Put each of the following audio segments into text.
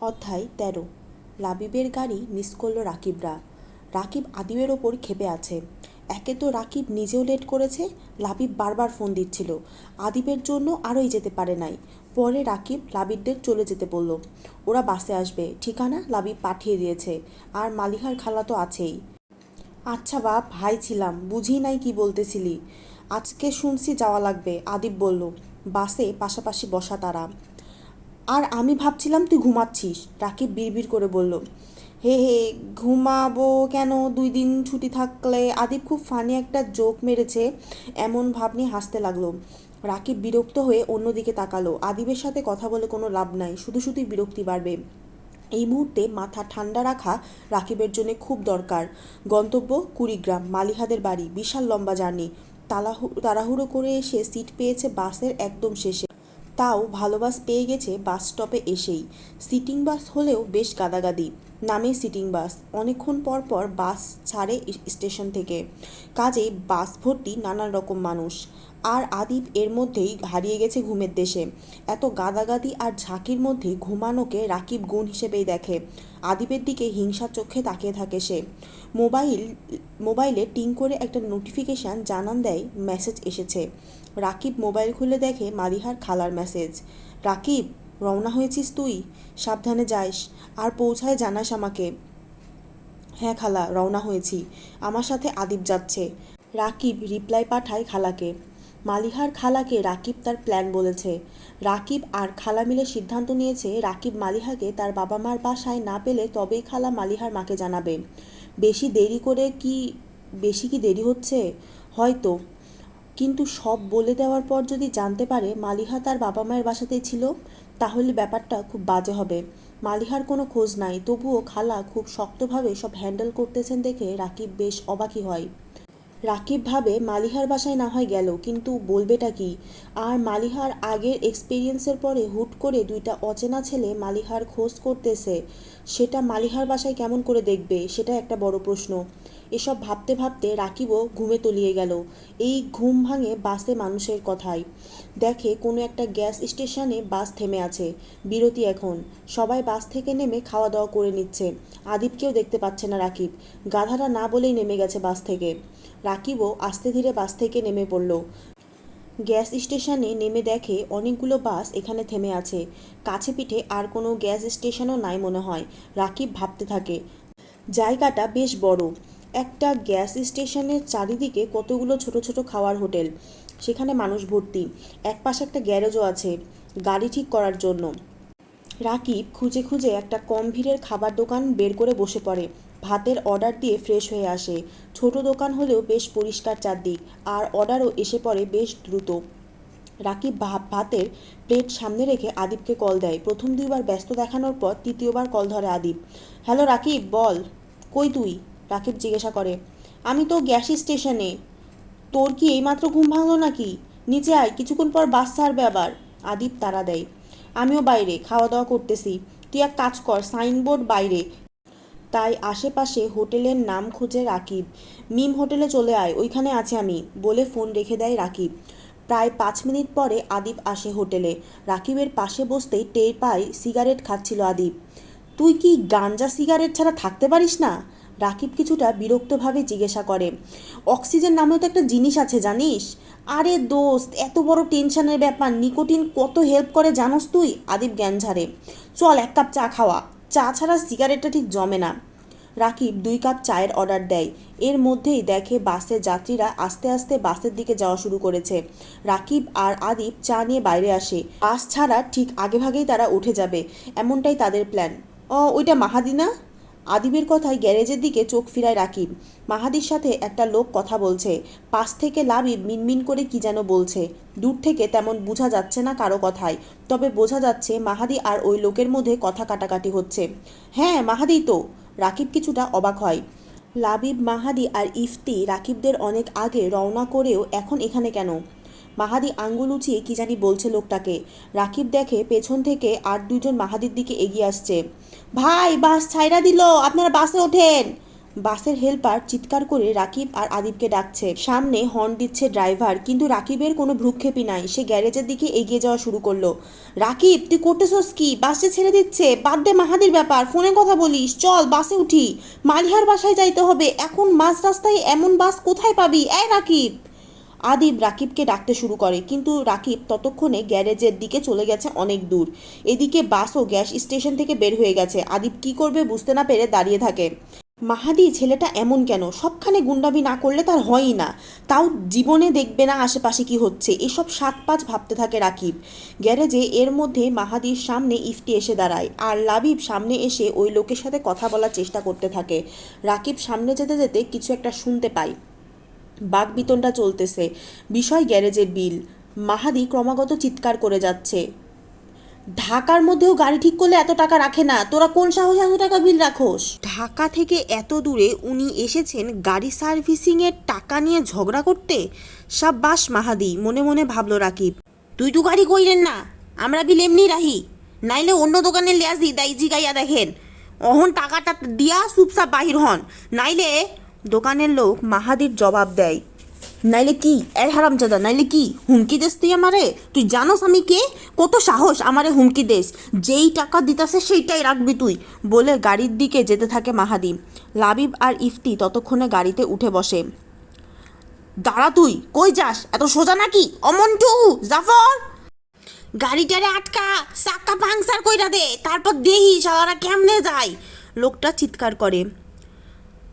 অধ্যায় তেরো। লাবিবের গাড়ি মিস করল রাকিবরা। রাকিব আদিবের ওপর ক্ষেপে আছে। একে তো রাকিব নিজেও লেট করেছে, লাবিব বারবার ফোন দিচ্ছিল। আদিবের জন্য আরোই যেতে পারে নাই। পরে রাকিব লাবিবদের চলে যেতে বলল, ওরা বাসে আসবে। ঠিকানা লাবিব পাঠিয়ে দিয়েছে। আর মালিহার খালা তো আছেই। আচ্ছা বাপ ভাই ছিলাম। বুঝি নাই কি বলতেছিলি? আজকে শুনছি যাওয়া লাগবে। আদিব বলল, বাসে পাশাপাশি বসা তারা। আর আমি ভাবছিলাম তুই ঘুমাচ্ছিস। রাকিব বিড়বিড় করে বলল, হে হে, ঘুমাবো কেন? দুই দিন ছুটি থাকলে। আদিব খুব ফানি একটা জোক মেরেছে, এমন ভাব নিয়ে হাসতে লাগল। রাকিব বিরক্ত হয়ে অন্যদিকে তাকালো। আদিবের সাথে কথা বলে কোনো লাভ নাই, শুধু শুধুই বিরক্তি বাড়বে। এই মুহূর্তে মাথা ঠান্ডা রাখা রাকিবের জন্য খুব দরকার। গন্তব্য কুড়িগ্রাম, মালিহাদের বাড়ি, বিশাল লম্বা জার্নি। তালাহু, তাড়াহুড়ো করে এসে সিট পেয়েছে বাসের একদম শেষে। তাও ভালো বাস পেয়ে গেছে বাস স্টপে এসেই। সিটিং বাস হলেও বেশ গাদাগাদি। নামে সিটিং বাস। অনেকক্ষণ পর পর বাস ছাড়ে স্টেশন থেকে। কাজেই বাস ভর্তি নানান রকম মানুষ। আর আদিব এর মধ্যেই হারিয়ে গেছে ঘুমের দেশে। এত গাদাগাদি আর ঝাঁকির মধ্যে ঘুমানোকে রাকিব গুণ হিসেবেই দেখে। আদিবের দিকে হিংসার চোখে তাকিয়ে থাকে সে। মোবাইল, মোবাইলে টিং করে একটা নোটিফিকেশান জানান দেয় মেসেজ এসেছে। রাকিব মোবাইল খুলে দেখে মালিহার খালার মেসেজ রাকিব, রওনা হয়েছিস তুই? সাবধানে যাস, আর পৌঁছায় জানাস আমাকে। হ্যাঁ খালা, রওনা হয়েছি। আমার সাথে আদিব যাচ্ছে। রাকিব রিপ্লাই পাঠায় খালাকে। মালিহার খালাকে রাকিব তার প্ল্যান বলেছে। রাকিব আর খালা মিলে সিদ্ধান্ত নিয়েছে, রাকিব মালিহাকে তার বাবা মার বাসায় না পেলে তবেই খালা মালিহার মাকে জানাবে। বেশি দেরি করে কি, বেশি কি দেরি হচ্ছে? হয়তো। কিন্তু সব বলে দেওয়ার পর যদি জানতে পারে মালিহা তার বাবা মায়ের বাসাতেই ছিল, তাহলে ব্যাপারটা খুব বাজে হবে। মালিহার কোনো খোঁজ নাই, তবুও খালা খুব শক্তভাবে সব হ্যান্ডেল করতেছেন দেখে রাকিব বেশ অবাকি হয়। রাকিব ভাবে মালিহার বাসায় না হয় গেল, কিন্তু বলবেটা কি? আর মালিহার আগের এক্সপিরিয়েন্সের পরে হুট করে দুইটা অচেনা ছেলে মালিহার খোঁজ করতেছে, সেটা মালিহার বাসায় কেমন করে দেখবে, সেটা একটা বড় প্রশ্ন। এসব ভাবতে ভাবতে রাকিবও ঘুমে তলিয়ে গেল। এই ঘুম ভাঙে বাসে মানুষের কথায়। দেখে কোনো একটা গ্যাস স্টেশনে বাস থেমে আছে। বিরতি এখন। সবাই বাস থেকে নেমে খাওয়া দাওয়া করে নিচ্ছে। আদিবকেও দেখতে পাচ্ছে না রাকিব। গাধারা না বলেই নেমে গেছে বাস থেকে। রাকিবও আস্তে ধীরে বাস থেকে নেমে পড়ল। গ্যাস স্টেশনে নেমে দেখে অনেকগুলো বাস এখানে থেমে আছে। কাছে পিঠে আর কোনো গ্যাস স্টেশনও নাই মনে হয়, রাকিব ভাবতে থাকে। জায়গাটা বেশ বড়। একটা গ্যাস স্টেশনের চারিদিকে কতগুলো ছোট ছোট খাওয়ার হোটেল। সেখানে মানুষ ভর্তি। এক পাশে একটা গ্যারেজও আছে, গাড়ি ঠিক করার জন্য। রাকিব খুঁজে খুঁজে একটা কম ভিড়ের খাবার দোকান বের করে বসে পড়ে। ভাতের অর্ডার দিয়ে ফ্রেশ হয়ে আসে। ছোট দোকান হলেও বেশ পরিষ্কার চারদিক, আর অর্ডারও এসে পড়ে বেশ দ্রুত। রাকিব ভাতের প্লেট সামনে রেখে আদিবকে কল দেয়। প্রথম দুইবার ব্যস্ত দেখানোর পর তৃতীয়বার কল ধরে আদিব। হ্যালো রাকিব, বল, কই তুই? রাকিব জিজ্ঞাসা করে। আমি তো গ্যাস স্টেশনে। তোর কি এইমাত্র ঘুম ভাঙলো নাকি? নিচে আয়, কিছুক্ষণ পর বাস ছাড়বে আবার। আদিব তারা দেয়। আমিও বাইরে খাওয়া দাওয়া করতেছি। তুই এক কাজ কর, সাইনবোর্ড বাইরে তাই আশেপাশে হোটেলের নাম খুঁজে রাকিব। মিম হোটেলে চলে আয়, ওইখানে আছে আমি, বলে ফোন রেখে দেয় রাকিব। প্রায় পাঁচ মিনিট পরে আদিব আসে হোটেলে। রাকিবের পাশে বসতেই টের পায় সিগারেট খাচ্ছিল আদিব। তুই কি গাঞ্জা সিগারেট ছাড়া থাকতে পারিস না? রাকিব কিছুটা বিরক্তভাবে জিজ্ঞাসা করে। অক্সিজেন নামেও তো একটা জিনিস আছে, জানিস? আরে দোস্ত, এত বড় টেনশনের ব্যাপার, নিকোটিন কত হেল্প করে জানোস তুই? আদিব জ্ঞান ঝাড়ে। চল, এক কাপ চা খাওয়া। চা ছাড়া সিগারেটটা ঠিক জমে না। রাকিব দুই কাপ চায়ের অর্ডার দেয়। এর মধ্যেই দেখে বাসে যাত্রীরা আস্তে আস্তে বাসের দিকে যাওয়া শুরু করেছে। রাকিব আর আদিব চা নিয়ে বাইরে আসে। বাস ছাড়া ঠিক আগেভাগেই তারা উঠে যাবে, এমনটাই তাদের প্ল্যান। ও, ওইটা মাহাদি না আদিবের কথায় গ্যারেজের দিকে চোখ ফিরায় রাকিব। মাহাদির সাথে একটা লোক কথা বলছে। পাশ থেকে লাবিব মিনমিন করে কি যেন বলছে। দূর থেকে তেমন বোঝা যাচ্ছে না কারও কথায়। তবে বোঝা যাচ্ছে মাহাদি আর ওই লোকের মধ্যে কথা কাটাকাটি হচ্ছে। হ্যাঁ মাহাদি তো। রাকিব কিছুটা অবাক হয়। লাবিব, মাহাদি আর ইফতি রাকিবদের অনেক আগে রওনা করেও এখন এখানে কেন? মাহাদি আঙ্গুল উঁচিয়ে কি জানি বলছে লোকটাকে। রাকিব দেখে পেছন থেকে আর দুজন মাহাদির দিকে এগিয়ে আসছে। ভাই, বাস ছাইরা দিল, আপনারা বাসে ওঠেন। বাসের হেল্পার চিৎকার করে রাকিব আর আদিবকে ডাকছে। সামনে হর্ন দিচ্ছে ড্রাইভার, কিন্তু রাকিবের কোনো ভ্রুক্ষেপই নাই। সে গ্যারেজের দিকে এগিয়ে যাওয়া শুরু করল। রাকিব, তুই করতেছস কি? বাসে ছেড়ে দিচ্ছে। বাদ দে মাহাদির ব্যাপার ফোনে কথা বলিস। চল, বাসে উঠি। মালিহার বাসায় যাইতে হবে। এখন মাঝ রাস্তায় এমন বাস কোথায় পাবি? এই রাকিব! আদিব রাকিবকে ডাকতে শুরু করে। কিন্তু রাকিব ততক্ষণে গ্যারেজের দিকে চলে গেছে অনেক দূর। এদিকে বাসও গ্যাস স্টেশন থেকে বের হয়ে গেছে। আদিব কি করবে বুঝতে না পেরে দাঁড়িয়ে থাকে। মাহাদি, ছেলেটা এমন কেন? সবখানে গুন্ডামি না করলে তার হয়ই না। তাও জীবনে দেখবে না আশেপাশে কি হচ্ছে। এসব সাত পাঁচ ভাবতে থাকে রাকিব। গ্যারেজে এর মধ্যে মাহাদির সামনে ইফতি এসে দাঁড়ায় আর লাবিব সামনে এসে ওই লোকের সাথে কথা বলার চেষ্টা করতে থাকে। রাকিব সামনে যেতে যেতে কিছু একটা শুনতে পায়। বাকবিতনটা চলতেছে। বিষয় গ্যারেজের বিল। মাহাদি ক্রমাগত চিৎকার করে যাচ্ছে। ঢাকার মধ্যেও গাড়ি ঠিক করলে এত টাকা রাখে না। তোরা কোন সাহসে এত টাকা বিল রাখোস? ঢাকা থেকে এত দূরে উনি এসেছেন গাড়ি সার্ভিসিংয়ের টাকা নিয়ে ঝগড়া করতে? সব সাব্বাস মাহাদি, মনে মনে ভাবলো রাকিব। তুই তো গাড়ি কইলেন না। আমরা বিল এমনি রাহি নাইলে অন্য দোকানে লিয়াস দি দাই জিগাইয়া দেখেন। অহন টাকাটা দিয়া চুপচাপ বাহির হন। নাইলে দোকানের লোক মাহাদির জবাব দেয়, নাইলে কি এর হারামজাদা, নাইলে কি? হুমকি দেস তুই আমারে? তুই জানোস আমি কে? কত সাহস আমারে হুমকি দেস। যেই টাকা দিতাছে সেইটাই রাখবি তুই, বলে গাড়ির দিকে যেতে থাকে মাহাদি। লাবিব আর ইফতি ততক্ষণে গাড়িতে উঠে বসে। দাঁড়া তুই, কই যাস? এত সোজা নাকি? অমন্টু জাফর! গাড়িটারে আটকা, চাক্কা পাংচার কইরা দে, তারপর দেহি সালারা কেমনে যায়? লোকটা চিৎকার করে।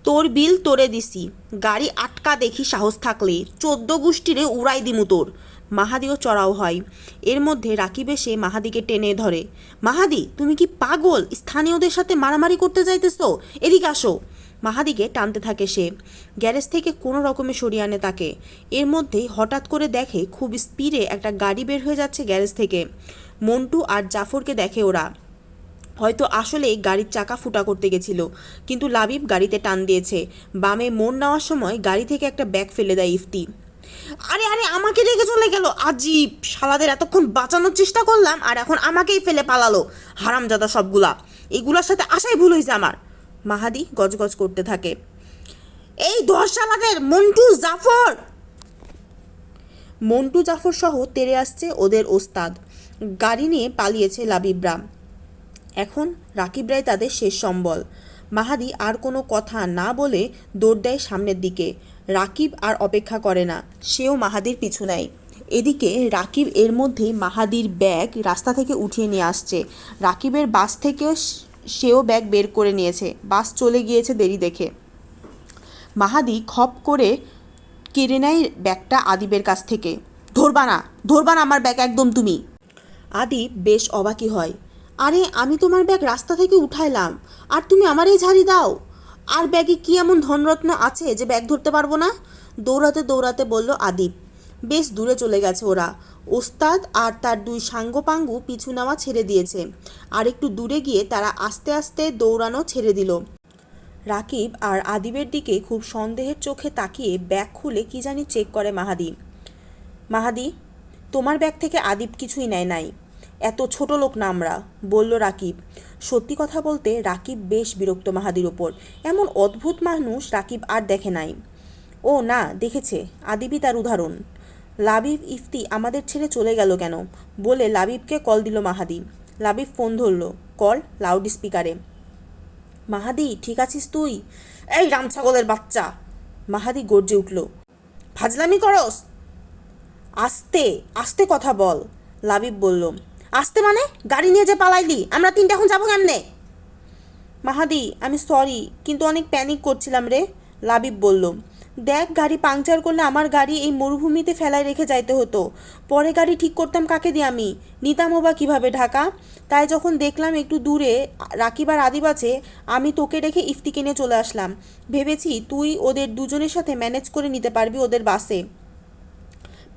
তোর বিল তোরে দিছি। গাড়ি আটকা দেখি সাহস থাকলে। চোদ্দ গোষ্ঠীরে উড়াই দিমু তোর। মাহাদিও চড়াও হয়। এর মধ্যে রাকিব এসে মাহাদিকে টেনে ধরে। মাহাদি, তুমি কি পাগল? স্থানীয়দের সাথে মারামারি করতে যাইতেছো? এদিকে আসো। মাহাদিকে টানতে থাকে সে। গ্যারেজ থেকে কোনো রকমে সরিয়ে আনে তাকে। এর মধ্যেই হঠাৎ করে দেখে খুব স্পিডে একটা গাড়ি বের হয়ে যাচ্ছে গ্যারেজ থেকে। মন্টু আর জাফরকে দেখে ওরা। হয়তো আসলেই গাড়ির চাকা ফুটা করতে গেছিল। কিন্তু লাবিব গাড়িতে টান দিয়েছে। বামে মোড় নেওয়ার সময় গাড়ি থেকে একটা ব্যাগ ফেলে দেয় ইফতি। আরে আরে, আমাকে রেখে চলে গেল। আজীব! শালাদের এতক্ষণ বাঁচানোর চেষ্টা করলাম আর এখন আমাকেই ফেলে পালালো। হারামজাদা সবগুলা। এগুলোর সাথে আশাই ভুল হয়েছে আমার। মাহাদি গজগজ করতে থাকে। এই দশ মন্টু, জাফর! মন্টু, জাফর সহ তেরে আসছে ওদের ওস্তাদ। গাড়ি নিয়ে পালিয়েছে লাবিবরা। এখন রাকিব রায় তাদের শেষ সম্বল। মাহাদি আর কোনো কথা না বলে দৌড় দেয় সামনের দিকে। রাকিব আর অপেক্ষা করে না, সেও মাহাদির পিছু নেয়। এদিকে রাকিব এর মধ্যেই মাহাদির ব্যাগ রাস্তা থেকে উঠিয়ে নিয়ে আসছে। রাকিবের বাস থেকেও সেও ব্যাগ বের করে নিয়েছে। বাস চলে গিয়েছে দেরি দেখে। মাহাদি খপ করে কেড়ে নেয় ব্যাগটা আদিবের কাছ থেকে। ধরবা না ধরবা না আমার ব্যাগ একদম তুমি। আদিব বেশ অবাকই হয়। আরে, আমি তোমার ব্যাগ রাস্তা থেকে উঠাইলাম। আর তুমি আমারই ঝাড়ি দাও। আর ব্যাগে কি এমন ধনরত্ন আছে যে ব্যাগ ধরতে পারব না? দৌড়াতে দৌড়াতে বলল আদিব বেশ দূরে চলে গেছে ওরা। ওস্তাদ আর তার দুই সাঙ্গপাঙ্গু পিছু নেওয়া ছেড়ে দিয়েছে। আর একটু দূরে গিয়ে তারা আস্তে আস্তে দৌড়ানো ছেড়ে দিল। রাকিব আর আদিবের দিকে খুব সন্দেহের চোখে তাকিয়ে ব্যাগ খুলে কি জানি চেক করে মাহাদি। মাহাদি, তোমার ব্যাগ থেকে আদিব কিছুই নেয় নাই। এত ছোট লোক না আমরা, বলল রাকিব। সত্যি কথা বলতে রাকিব বেশ বিরক্ত মাহাদির ওপর। এমন অদ্ভুত মানুষ রাকিব আর দেখে নাই। ও না, দেখেছে, আদিবি তার উদাহরণ। লাবিব ইফতি, আমাদের ছেড়ে চলে গেল কেন? বলে লাবিবকে কল দিল মাহাদি। লাবিব ফোন ধরলো, কল লাউড স্পিকারে মাহাদি, ঠিক আছিস তুই? এই রাম ছাগলের বাচ্চা! মাহাদি গর্জে উঠল, ফাজলামি করস? আস্তে আস্তে কথা বল, লাবিব বলল। আস্তে মানে? গাড়ি নিয়ে যে পালাইলি, আমরা তিনটা এখন যাব কেমনে? মাহাদি, আমি সরি কিন্তু অনেক প্যানিক করছিলাম রে, লাবিব বলল। দেখ, গাড়ি পাংচার করলে আমার গাড়ি এই মরুভূমিতে ফেলায় রেখে যাইতে হতো। পরে গাড়ি ঠিক করতাম কাকে দিয়ে আমি? নিতামও বা কীভাবে ঢাকা? তাই যখন দেখলাম একটু দূরে, রাকিব আর আদিব আছে, আমি তোকে রেখে ইফতি কিনে চলে আসলাম। ভেবেছি তুই ওদের দুজনের সাথে ম্যানেজ করে নিতে পারবি ওদের বাসে।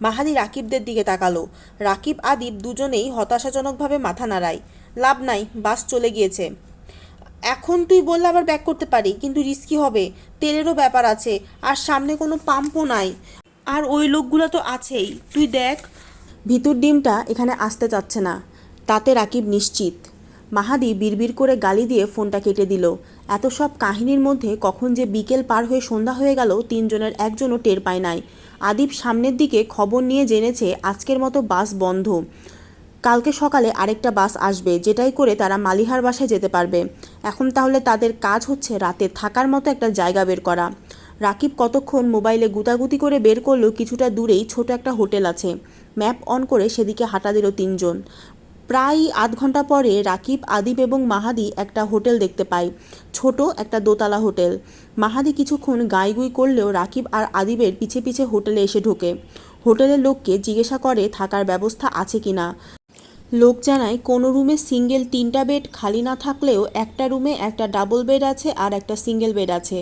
মাহাদি রাকিবদের দিকে তাকালো। রাকিব, আদিব দুজনেই হতাশাজনকভাবে মাথা নাড়ায়। লাভ নাই, বাস চলে গিয়েছে। এখন তুই বললে আবার ব্যাক করতে পারি, কিন্তু রিস্কি হবে। তেলেরও ব্যাপার আছে, আর সামনে কোনো পাম্পও নাই। আর ওই লোকগুলো তো আছেই। তুই দেখ। ভিতর ডিমটা এখানে আসতে চাচ্ছে না। তাতে রাকিব নিশ্চিত। মাহাদি বিড়বিড় করে গালি দিয়ে ফোনটা কেটে দিল। এত সব কাহিনীর মধ্যে কখন যে বিকেল পার হয়ে সন্ধ্যা হয়ে গেল, তিনজনের একজনও টের পায় নাই। আদিব সামনের দিকে খবর নিয়ে জেনেছে আজকের মতো বাস বন্ধ। কালকে সকালে আরেকটা বাস আসবে, যেটাই করে তারা মালিহার বাসায় যেতে পারবে। এখন তাহলে তাদের কাজ হচ্ছে রাতে থাকার মতো একটা জায়গা বের করা। রাকিব কতক্ষণ মোবাইলে গুতাগুতি করে বের করল কিছুটা দূরেই ছোট একটা হোটেল আছে। ম্যাপ অন করে সেদিকে হাঁটা দিল তিনজন। প্রায় আধ ঘণ্টা পরে রাকিব, আদিব এবং মাহাদি একটা হোটেল দেখতে পায়। ছোট একটা দোতলা হোটেল। মাহাদি কিছুক্ষণ গাইগুই করলেও রাকিব আর আদিবের পিছে পিছে হোটেলে এসে ঢোকে। হোটেলের লোককে জিজ্ঞাসা করে, থাকার ব্যবস্থা আছে কিনা লোক জানায়, কোনো রুমে সিঙ্গেল তিনটা বেড, খালি না থাকলেও একটা রুমে একটা ডাবল বেড আছে আর একটা সিঙ্গেল বেড আছে।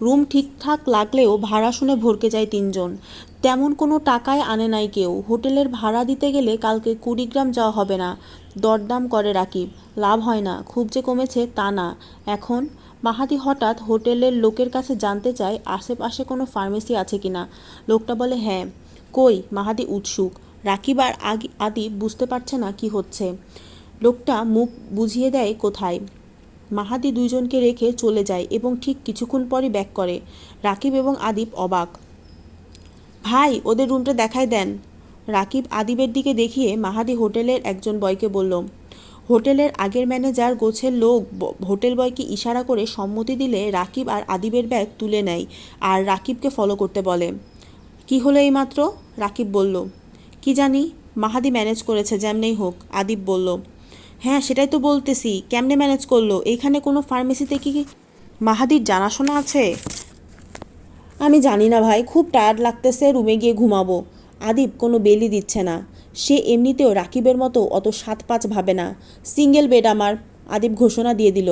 রুম ঠিকঠাক লাগলেও ভাড়া শুনে ভরকে যায় তিনজন। তেমন কোনো টাকায় আনে নাই কেউ। হোটেলের ভাড়া দিতে গেলে কালকে কুড়িগ্রাম যাওয়া হবে না। দরদাম করে রাকিব। লাভ হয় না। খুব যে কমেছে তা না। এখন মাহাতি হঠাৎ হোটেলের লোকের কাছে জানতে চায়, আশেপাশে কোনো ফার্মেসি আছে কিনা লোকটা বলে হ্যাঁ। কই? মাহাতি উৎসুক। রাকিব আর আগে আদি বুঝতে পারছে না কি হচ্ছে। লোকটা মুখ বুঝিয়ে দেয়, কোথায়? মাহাতি দুইজনকে রেখে চলে যায় এবং ঠিক কিছুক্ষণ পরই ব্যাক করে। রাকিব এবং আদিব অবাক। ভাই, ওদের রুমটা দেখাই দেন। রাকিব আদিবের দিকে দেখিয়ে মাহাদি হোটেলের একজন বয়কে বলল, হোটেলের আগের ম্যানেজার গোছের লোক হোটেল বয়কে ইশারা করে সম্মতি দিলে রাকিব আর আদিবের ব্যাগ তুলে নেয় আর রাকিবকে ফলো করতে বলে। কি হলো এইমাত্র? রাকিব বলল, কি জানি, মাহাদি ম্যানেজ করেছে যেমনেই হোক আদিব বলল। হ্যাঁ সেটাই তো বলতেছি, কেমনে ম্যানেজ করল? এইখানে কোনো ফার্মেসিতে কি মাহাদির জানাশোনা আছে? আমি জানি না ভাই, খুব টায়ার্ড লাগতেছে রুমে গিয়ে ঘুমাবো। আদিব কোনো বেলি দিচ্ছে না। সে এমনিতেও রাকিবের মতো অত সাত পাঁচ ভাবে না। সিঙ্গেল বেড আমার আদিব ঘোষণা দিয়ে দিল।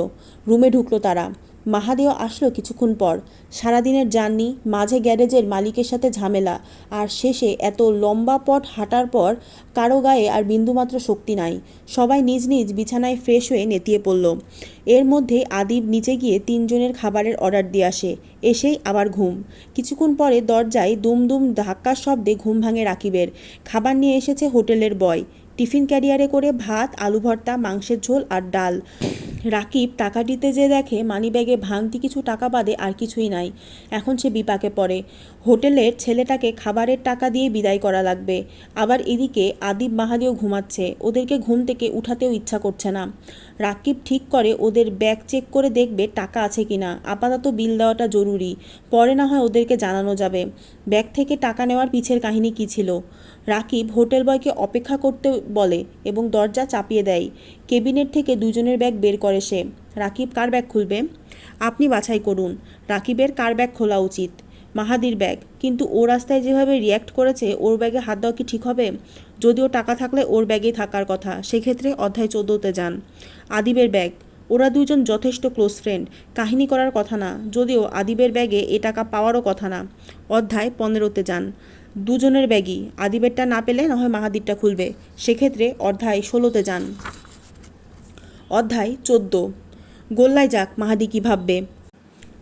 রুমে ঢুকলো তারা। মাহাদিও আসলো কিছুক্ষণ পর। সারাদিনের জার্নি, মাঝে গ্যারেজের মালিকের সাথে ঝামেলা, আর শেষে এত লম্বা পথ হাঁটার পর কারও গায়ে আর বিন্দুমাত্র শক্তি নাই। সবাই নিজ নিজ বিছানায় ফ্রেশ হয়ে নেতিয়ে পড়ল। এর মধ্যে আদিব নিচে গিয়ে তিনজনের খাবারের অর্ডার দিয়ে আসে। এসেই আবার ঘুম। কিছুক্ষণ পরে দরজায় দুম দুম ধাক্কার শব্দে ঘুম ভাঙে রাকিবের। খাবার নিয়ে এসেছে হোটেলের বয়। টিফিন ক্যারিয়ারে করে ভাত, আলু ভর্তা, মাংসের ঝোল আর ডাল। রাকিব টাকাটিতে যে দেখে মানিব্যাগে ভাঙতি কিছু টাকা বাদে আর কিছুই নাই। এখন সে বিপাকে পড়ে। হোটেলের ছেলেটাকে খাবারের টাকা দিয়ে বিদায় করা লাগবে। আবার এদিকে আদিব মাহাদিও ঘুমাচ্ছে। ওদেরকে ঘুম থেকে উঠাতেও ইচ্ছা করছে না। রাকিব ঠিক করে ওদের ব্যাগ চেক করে দেখবে টাকা আছে কিনা। আপাতত বিল দেওয়াটা জরুরি। পরে না হয় ওদেরকে জানানো যাবে। ব্যাগ থেকে টাকা নেওয়ার পিছের কাহিনী কী ছিল? রাকিব হোটেল বয়কে অপেক্ষা করতে বলে এবং দরজা চাপিয়ে দেয়। কেবিনেট থেকে দুজনের ব্যাগ বের করে সে। রাকিব কার ব্যাগ খুলবে? আপনি বাছাই করুন। রাকিবের কার ব্যাগ খোলা উচিত? মাহাদির ব্যাগ। কিন্তু ও রাস্তায় যেভাবে রিয়্যাক্ট করেছে, ওর ব্যাগে হাত দেওয়া কি ঠিক হবে? যদিও টাকা থাকলে ওর ব্যাগেই থাকার কথা, সেক্ষেত্রে অধ্যায় চোদ্দোতে যান। আদিবের ব্যাগ। ওরা দুজন যথেষ্ট ক্লোজ ফ্রেন্ড কাহিনী করার কথা না, যদিও আদিবের ব্যাগে এ টাকা পাওয়ারও কথা না। অধ্যায় পনেরোতে যান। দুজনের ব্যাগই। আদিবেরটা না পেলে না হয় মাহাদিরটা খুলবে। সেক্ষেত্রে অধ্যায় ষোলোতে যান। অধ্যায় চোদ্দ। গোল্লায় যাক মাহাদি কী ভাববে।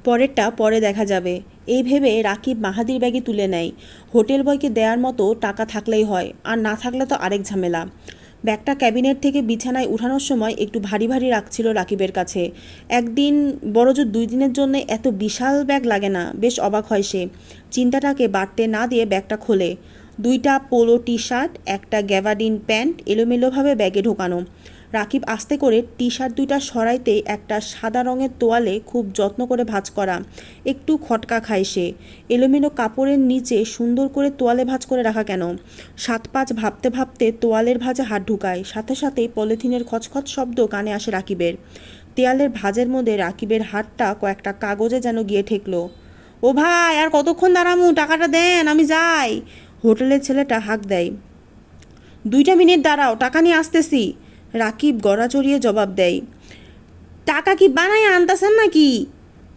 পরেরটা পরে দেখা যাবে। এই ভেবে রাকিব মাহাদির ব্যাগে তুলে নেয়। হোটেল বয়কে দেওয়ার মতো টাকা থাকলেই হয়, আর না থাকলে তো আরেক ঝামেলা। ব্যাগটা ক্যাবিনেট থেকে বিছানায় উঠানোর সময় একটু ভারী ভারী রাখছিল রাকিবের কাছে। একদিন বড়জোর দুই দিনের জন্য এত বিশাল ব্যাগ লাগে না, বেশ অবাক হয় সে। চিন্তাটাকে বাড়তে না দিয়ে ব্যাগটা খোলে। দুইটা পোলো টি শার্ট একটা গ্যাভাডিন প্যান্ট, এলোমেলোভাবে ব্যাগে ঢোকানো। রাকিব আস্তে করে টি শার্ট দুইটা সরাইতে একটা সাদা রঙের তোয়ালে খুব যত্ন করে ভাঁজ করা। একটু খটকা খায় সে। এলোমেলো কাপড়ের নিচে সুন্দর করে তোয়ালে ভাঁজ করে রাখা কেন? সাত পাঁচ ভাবতে ভাবতে তোয়ালের ভাঁজে হাত ঢুকায়। সাথে সাথেই পলিথিনের খচখচ শব্দ কানে আসে রাকিবের। দেয়ালের ভাঁজের মধ্যে রাকিবের হাতটা কয়েকটা কাগজে যেন গিয়ে ঠেকলো। ও ভাই, আর কতক্ষণ দাঁড়ামু? টাকাটা দেন, আমি যাই। হোটেলের ছেলেটা হাঁক দেয়। দুইটা মিনিট দাঁড়াও, টাকা নিয়ে আসতেছি। রাকিব গড়া চড়িয়ে জবাব দেয়, টাকা কি বানায় আনতাছেন নাকি?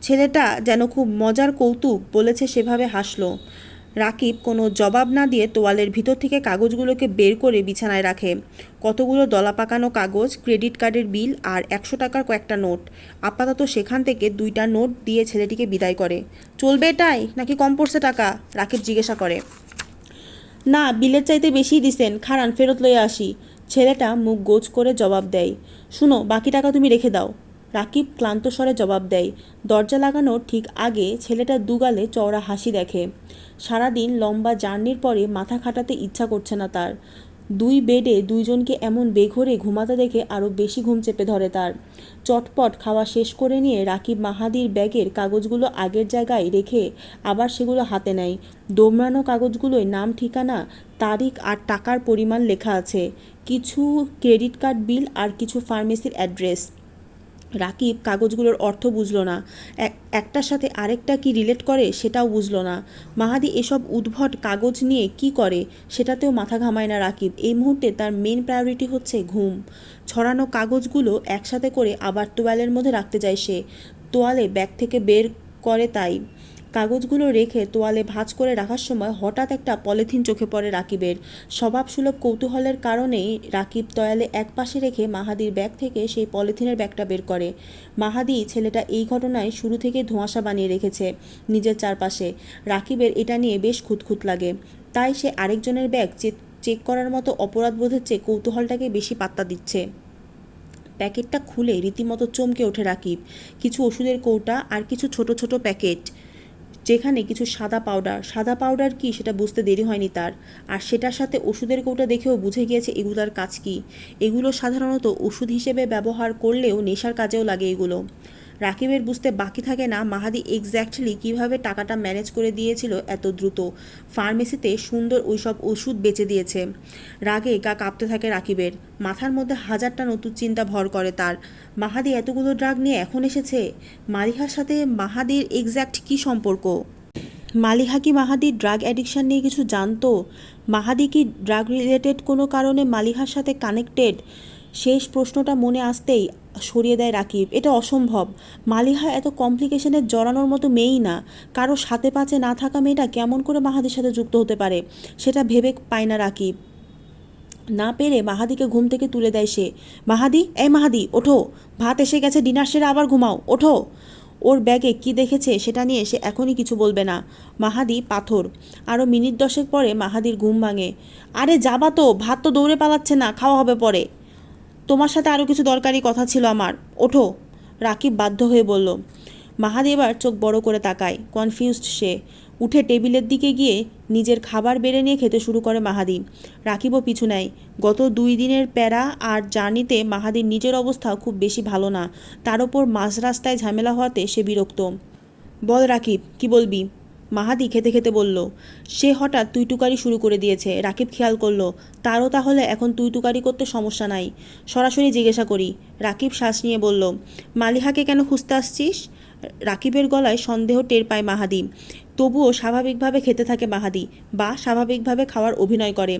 ছেলেটা যেন খুব মজার কৌতুক বলেছে সেভাবে হাসলো। রাকিব কোনো জবাব না দিয়ে তোয়ালের ভিতর থেকে কাগজগুলোকে বের করে বিছানায় রাখে। কতগুলো দলা পাকানো কাগজ, ক্রেডিট কার্ডের বিল আর একশো টাকার কয়েকটা নোট। আপাতত সেখান থেকে দুইটা নোট দিয়ে ছেলেটিকে বিদায় করে। চলবে এটাই? নাকি কম পড়ছে টাকা? রাকিব জিজ্ঞাসা করে। না, বিলের চাইতে বেশি দিছেন। খারান ফেরত লয়ে আসি। ছেলেটা মুখ গোজ করে জবাব দেয়, শুনো, বাকি টাকা তুমি রেখে দাও। রাকিব ক্লান্ত স্বরে জবাব দেয়, দরজা লাগানোর ঠিক আগে ছেলেটা দুগালে চওড়া হাসি দেখে। সারাদিন লম্বা জার্নির পরে মাথা খাটাতে ইচ্ছা করছে না তার। দুই বেডে দুইজনকে এমন বেঘরে ঘুমাতে দেখে আরও বেশি ঘুম চেপে ধরে তার। চটপট খাওয়া শেষ করে নিয়ে রাকিব মাহাদির ব্যাগের কাগজগুলো আগের জায়গায় রেখে আবার সেগুলো হাতে নেয়। দোমড়ানো কাগজগুলোয় নাম, ঠিকানা, তারিখ আর টাকার পরিমাণ লেখা আছে। কিছু ক্রেডিট কার্ড বিল আর কিছু ফার্মেসির অ্যাড্রেস। রাকিব কাগজগুলোর অর্থ বুঝলো না। একটার সাথে আরেকটা কি রিলেট করে সেটাও বুঝলো না। মাহাদি এসব উদ্ভট কাগজ নিয়ে কি করে সেটাতেও মাথা ঘামায় না রাকিব। এই মুহূর্তে তার মেন প্রায়োরিটি হচ্ছে ঘুম। ছড়ানো কাগজগুলো একসাথে করে আবার তোয়ালের মধ্যে রাখতে যায় সে। তোয়ালে ব্যাগ থেকে বের করে তাই। কাগজগুলো রেখে তোয়ালে ভাঁজ করে রাখার সময় হঠাৎ একটা পলিথিন চোখে পড়ে রাকিবের। স্বভাবসুলভ কৌতূহলের কারণেই রাকিব তোয়ালে এক পাশে রেখে মাহাদির ব্যাগ থেকে সেই পলিথিনের ব্যাগটা বের করে। মাহাদি ছেলেটা এই ঘটনায় শুরু থেকে ধোঁয়াশা বানিয়ে রেখেছে নিজের চারপাশে। রাকিবের এটা নিয়ে বেশ খুঁতখুত লাগে। তাই সে আরেকজনের ব্যাগ চেক- করার মতো অপরাধবোধের চেয়ে কৌতূহলটাকে বেশি পাত্তা দিচ্ছে। প্যাকেটটা খুলে রীতিমতো চমকে ওঠে রাকিব। কিছু ওষুধের কৌটা আর কিছু ছোট ছোট প্যাকেট। যেখানে কিছু সাদা পাউডার সাদা পাউডার কি সেটা বুঝতে দেরি হয়নি তার। আর সেটার সাথে ওষুধের কৌটা দেখেও বুঝে গিয়েছে এগুলোর কাজ কি। এগুলো সাধারণত ওষুধ হিসেবে ব্যবহার করলেও নেশার কাজেও লাগে এগুলো। রাকিবের বুঝতে বাকি থাকে না মাহাদি এক্স্যাক্টলি কীভাবে টাকাটা ম্যানেজ করে দিয়েছিল এত দ্রুত। ফার্মেসিতে সুন্দর ওইসব ওষুধ বেচে দিয়েছে। রাগে গা কাঁপতে থাকে রাকিবের। মাথার মধ্যে হাজারটা নতুন চিন্তা ভর করে তার। মাহাদি এতগুলো ড্রাগ নিয়ে এখন এসেছে? মালিহার সাথে মাহাদির এক্স্যাক্ট কী সম্পর্ক? মালিহা কি মাহাদির ড্রাগ অ্যাডিকশান নিয়ে কিছু জানতো? মাহাদি কি ড্রাগ রিলেটেড কোনো কারণে মালিহার সাথে কানেক্টেড শেষ প্রশ্নটা মনে আসতেই সরিয়ে দেয় রাকিব। এটা অসম্ভব। মালিহা এত কমপ্লিকেশনের জড়ানোর মতো মেয়েই না। কারও সাথে পাচে না থাকা মেয়েটা কেমন করে মাহাদির সাথে যুক্ত হতে পারে? সেটা ভেবে পায় না রাকিব। না পেরে মাহাদিকে ঘুম থেকে তুলে দেয় সে। মাহাদি, এই মাহাদি, ওঠো। ভাত এসে গেছে, ডিনার সেরে আবার ঘুমাও। ওঠো। ওর ব্যাগে কি দেখেছে সেটা নিয়ে সে এখনই কিছু বলবে না। মাহাদি পাথর। আরও মিনিট দশেক পরে মাহাদির ঘুম ভাঙে। আরে যাবা তো, ভাত তো দৌড়ে পালাচ্ছে না, খাওয়া হবে পরে। তোমার সাথে আরও কিছু দরকারি কথা ছিল আমার। ওঠো। রাকিব বাধ্য হয়ে বলল, মাহাদি এবার চোখ বড় করে তাকায়। কনফিউজড সে। উঠে টেবিলের দিকে গিয়ে নিজের খাবার বেড়ে নিয়ে খেতে শুরু করে মাহাদি। রাকিবও পিছু নেয়। গত দুই দিনের প্যারা আর জার্নিতে মাহাদির নিজের অবস্থা খুব বেশি ভালো না। তার ওপর মাঝ রাস্তায় ঝামেলা হওয়াতে সে বিরক্ত। বল রাকিব, কি বলবি? মাহাদি খেতে খেতে বলল, সে হঠাৎ তুইটুকারি শুরু করে দিয়েছে। রাকিব খেয়াল করল, তারও তাহলে এখন তুইটুকারি করতে সমস্যা নাই। সরাসরি জিজ্ঞাসা করি। রাকিব শ্বাস নিয়ে বলল, মালিহাকে কেন খুঁজতে আসছিস? রাকিবের গলায় সন্দেহ টের পায় মাহাদি। তবুও স্বাভাবিকভাবে খেতে থাকে মাহাদি বা স্বাভাবিকভাবে খাওয়ার অভিনয় করে।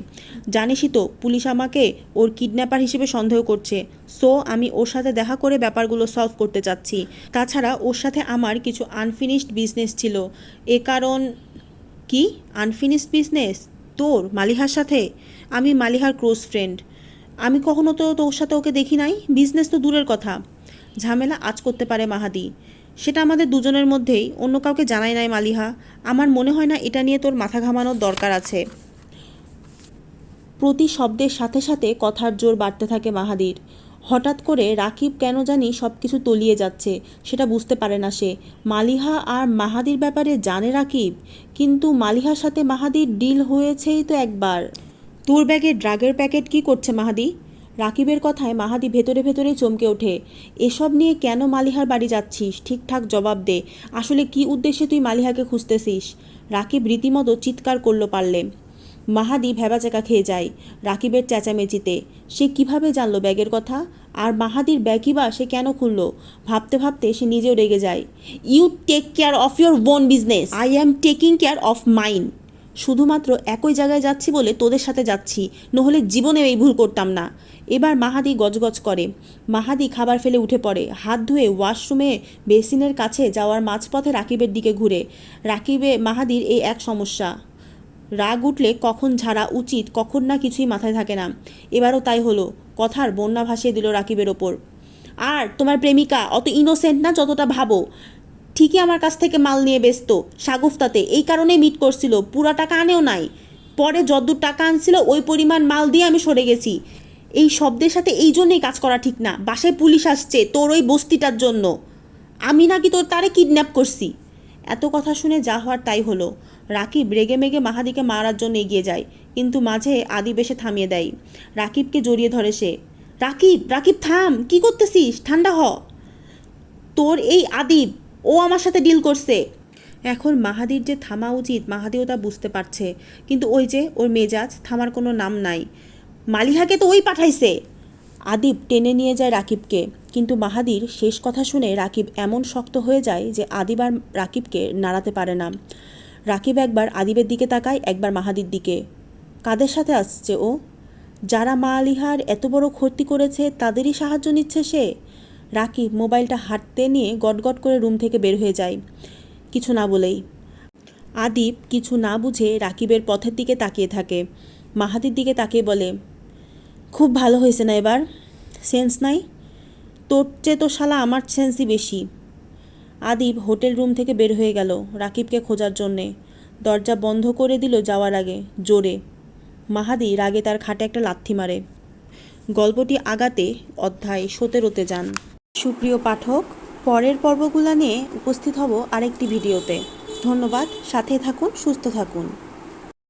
জানিসই তো, পুলিশ আমাকে ওর কিডন্যাপার হিসেবে সন্দেহ করছে। সো, আমি ওর সাথে দেখা করে ব্যাপারগুলো সলভ করতে চাচ্ছি। তাছাড়া ওর সাথে আমার কিছু আনফিনিশড বিজনেস ছিল। এ কারণ কি? Unfinished business? তোর? মালিহার সাথে? আমি মালিহার ক্লোজ ফ্রেন্ড। আমি কখনো তো তোর সাথে ওকে দেখি নাই? বিজনেস তো দূরের কথা। ঝামেলা আজ করতে পারে মাহাদি। সেটা আমাদের দুজনের মধ্যেই, অন্য কাউকে জানাই নাই মালিহা। আমার মনে হয় না এটা নিয়ে তোর মাথা ঘামানোর দরকার আছে। প্রতি শব্দের সাথে সাথে কথার জোর বাড়তে থাকে মাহাদির। হঠাৎ করে রাকিব কেন জানি সব কিছু তলিয়ে যাচ্ছে, সেটা বুঝতে পারে না সে। মালিহা আর মাহাদির ব্যাপারে জানে রাকিব, কিন্তু মালিহার সাথে মাহাদির ডিল হয়েছেই তো একবার। তোর ব্যাগে ড্রাগের প্যাকেট কি করছে মাহাদি? রাকিবের কথায় মাহাদি ভেতরে ভেতরে চমকে ওঠে। এসব নিয়ে কেন মালিহার বাড়ি যাচ্ছিস? ঠিকঠাক জবাব দে। আসলে কি উদ্দেশ্যে তুই মালিহাকে খুঁজতেছিস? রাকিব রীতিমতো চিৎকার করল পারলে। মাহাদি ভেবাচাকা খেয়ে যায় রাকিবের চেঁচামেচিতে। সে কীভাবে জানলো ব্যাগের কথা? আর মাহাদির ব্যাগই বা সে কেন খুললো? ভাবতে ভাবতে সে নিজেও রেগে যায়। You take care of your own business I am taking care of mine শুধুমাত্র একই জায়গায় যাচ্ছি বলে তোদের সাথে যাচ্ছি, নহলে জীবনে এই ভুল করতাম না। এবার মাহাদি গজগজ করে। মাহাদি খাবার ফেলে উঠে পড়ে। হাত ধুয়ে ওয়াশরুমে বেসিনের কাছে যাওয়ার মাঝপথে রাকিবের দিকে ঘুরে। রাকিবে মাহাদির এই এক সমস্যা। রাগ উঠলে কখন ঝাড়া উচিত, কখন না কিছুই মাথায় থাকে না। এবারও তাই হলো, কথার বন্যা ভাসিয়ে দিল রাকিবের ওপর। আর তোমার প্রেমিকা, অত ইনোসেন্ট না যতটা ভাবো। ঠিকই আমার কাছ থেকে মাল নিয়ে ব্যস্ত, সাগুফতাতে। এই কারণেই মিট করছিল, পুরা টাকা আনেও নাই। পরে যদ্দূর টাকা আনছিল, ওই পরিমাণ মাল দিয়ে আমি সরে গেছি। এই শব্দের সাথে এই জন্যই কাজ করা ঠিক না, বাসায় পুলিশ আসছে তোর ওই বস্তিটার জন্য। আমি নাকি তোর তারে কিডন্যাপ করছি। এত কথা শুনে যা হওয়ার তাই হলো। রাকিব রেগে মেগে মাহাদিকে মারার জন্য এগিয়ে যায়, কিন্তু মাঝে আদিব এসে থামিয়ে দেয়। রাকিবকে জড়িয়ে ধরে সে, রাকিব রাকিব থাম, কি করতেছিস? ঠান্ডা হ। তোর এই আদিব ও আমার সাথে ডিল করছে। এখন মাহাদির যে থামা উচিত, মাহাদিও তা বুঝতে পারছে। কিন্তু ওই যে ওর মেজাজ, থামার কোনো নাম নাই। মালিহাকে তো ওই পাঠাইছে। আদিব টেনে নিয়ে যায় রাকিবকে। কিন্তু মাহাদির শেষ কথা শুনে রাকিব এমন শক্ত হয়ে যায় যে আদিব আর রাকিবকে নাড়াতে পারে না। রাকিব একবার আদিবের দিকে তাকায়, একবার মাহাদির দিকে। কাদের সাথে আসছে ও? যারা মা আলিহার এত বড় ক্ষতি করেছে, তাদেরই সাহায্য নিচ্ছে সে? রাকিব মোবাইলটা হাঁটতে নিয়ে গটগট করে রুম থেকে বের হয়ে যায়। কিছু না বলেই। আদিব কিছু না বুঝে রাকিবের পথের দিকে তাকিয়ে থাকে। মাহাদির দিকে তাকিয়ে বলে, খুব ভালো হয়েছে না এবার? সেন্স নাই? তোর চেয়ে তো শালা আমার সেন্সই বেশি। আদিব হোটেল রুম থেকে বের হয়ে গেল রাকিবকে খোঁজার জন্যে। দরজা বন্ধ করে দিল যাওয়ার আগে, জোরে। মাহাদি রাগে তার খাটে একটা লাথি মারে। গল্পটি আগাতে অধ্যায় সতেরোতে যান। সুপ্রিয় পাঠক পরের পর্বগুলা নিয়ে উপস্থিত হব আরেকটি ভিডিওতে। ধন্যবাদ সাথে থাকুন সুস্থ থাকুন।